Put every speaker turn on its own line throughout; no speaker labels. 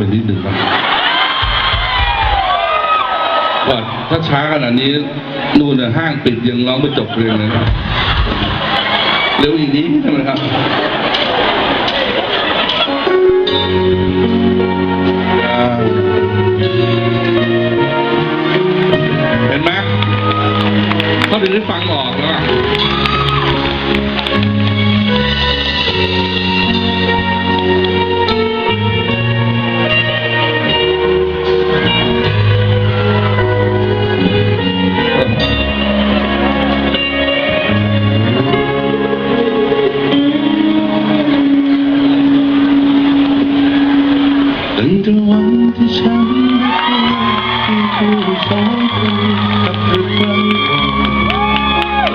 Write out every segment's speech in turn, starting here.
ไปนิดหนึ่งครับว่าถ้าช้าขนาดนี้ นู่นน่ะห้างปิดยังร้องไม่จบเพลงเลยนะเร็วอีกนิดใช่ไมครับเห็นไหมเขาถึงได้ฟังออกแล้ว ฉันได้คุยคู่สองคนกับเธอครั้งก่อน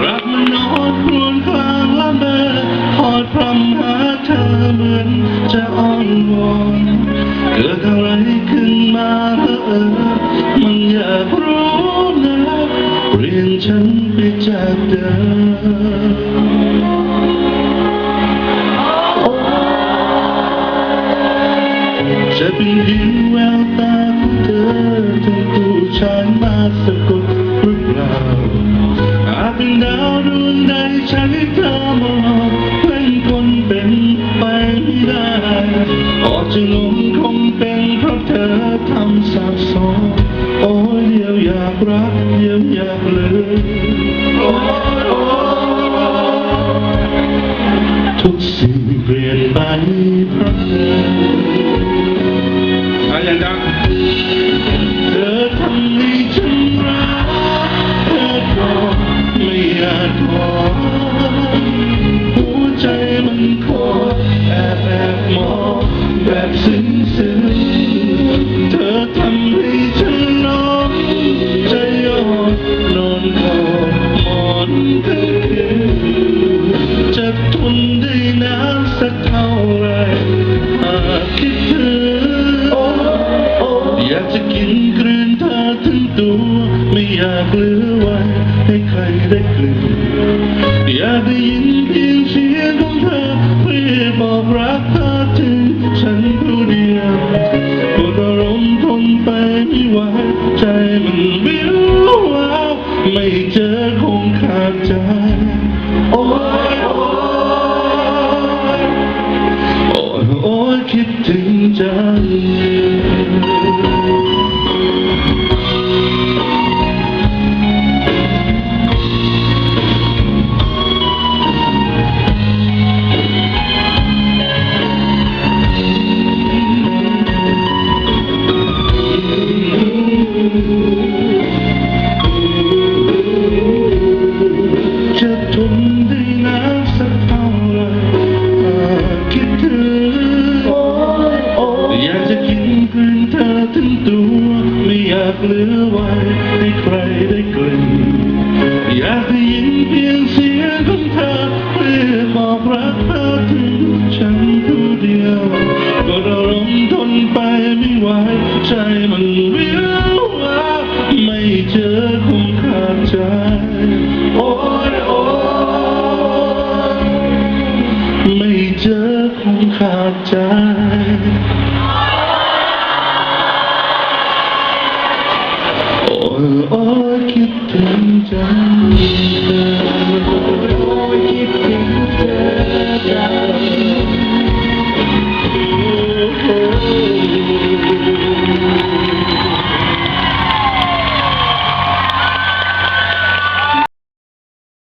รักมันนอนครวญคลางละเมอพอดพรำหาเธอเหมือนจะอ้อนวอนเกิดอะไรขึ้นมาเหรอเออมันอยากรู้นะเปลี่ยนฉันไปจากเดิม จะเป็นดินแววตาของเธอจนผู้ชายมาสะกดหรือเปล่าอาจเป็นดาวดวงใดใช้เธอมองเป็นคนเป็นไปไม่ได้ออกจะลงคงเป็นเพราะเธอทำสับสนโอ้ยเดียวอยากรักเดียวอยากลืมโอ้ยโอ้ยทุกสิ่งเปลี่ยนไปเพราะเธอ ไปไม่ไหวใจมันวิววาวไม่เจอคงขาดใจ โอ้ยโอ้ยโอ้ยโอ้ยคิดถึงจัง ตัวไม่อยากเหลือไว้ให้ใครได้กลิ่นอยากได้ยินเพียงเสียงของเธอเพื่อบอกรักเธอถึงฉันผู้เดียวก็อารมณ์ทนไปไม่ไหวใจมันวิววาวไม่เจอคงขาดใจโอ้ยโอ้ยไม่เจอคงขาดใจ 这里。